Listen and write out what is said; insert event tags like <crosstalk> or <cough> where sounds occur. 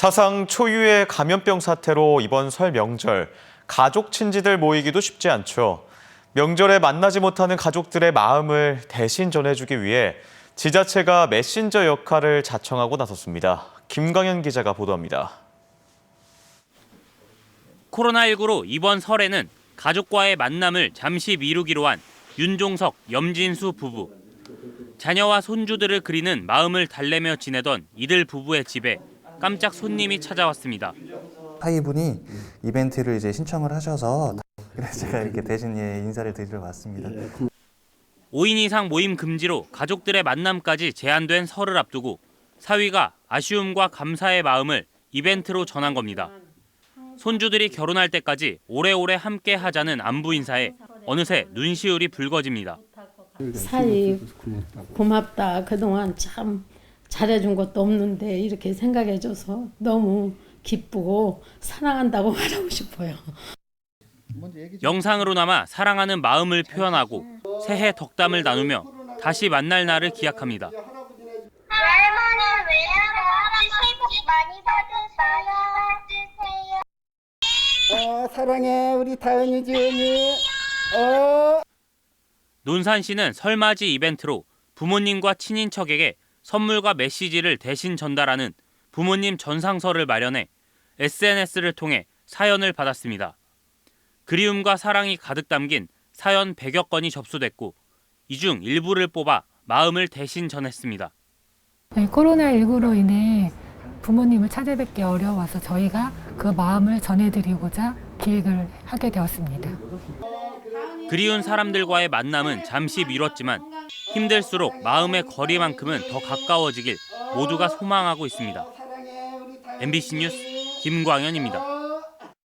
사상 초유의 감염병 사태로 이번 설 명절 가족 친지들 모이기도 쉽지 않죠. 명절에 만나지 못하는 가족들의 마음을 대신 전해주기 위해 지자체가 메신저 역할을 자청하고 나섰습니다. 김광현 기자가 보도합니다. 코로나19로 이번 설에는 가족과의 만남을 잠시 미루기로 한 윤종석, 염진수 부부. 자녀와 손주들을 그리는 마음을 달래며 지내던 이들 부부의 집에 깜짝 손님이 찾아왔습니다. 사이분이 이벤트를 이제 신청을 하셔서 <laughs> 그래서 제가 이렇게 대신 예, 인사를 드리러 왔습니다. 5인 이상 모임 금지로 가족들의 만남까지 제한된 설을 앞두고 사위가 아쉬움과 감사의 마음을 이벤트로 전한 겁니다. 손주들이 결혼할 때까지 오래오래 함께 하자는 안부 인사에 어느새 눈시울이 붉어집니다. 사이 고맙다. 그동안 참 잘해준 것도 없는데 이렇게 생각해줘서 너무 기쁘고 사랑한다고 <laughs> 말하고 싶어요. 영상으로나마 사랑하는 마음을 표현하고 새해 덕담을 나누며 다시 만날 날을 기약합니다. 할머니 외할머니 새해 복 많이 받으세요. 어, 사랑해 우리 다은이 지은이 어. 논산시는 설맞이 이벤트로 부모님과 친인척에게 선물과 메시지를 대신 전달하는 부모님 전상서를 마련해 SNS를 통해 사연을 받았습니다. 그리움과 사랑이 가득 담긴 사연 100여 건이 접수됐고 이 중 일부를 뽑아 마음을 대신 전했습니다. 네, 코로나19로 인해 부모님을 찾아뵙기 어려워서 저희가 그 마음을 전해드리고자 기획을 하게 되었습니다. 그리운 사람들과의 만남은 잠시 미뤘지만 힘들수록 마음의 거리만큼은 더 가까워지길 모두가 소망하고 있습니다. MBC 뉴스 김광현입니다.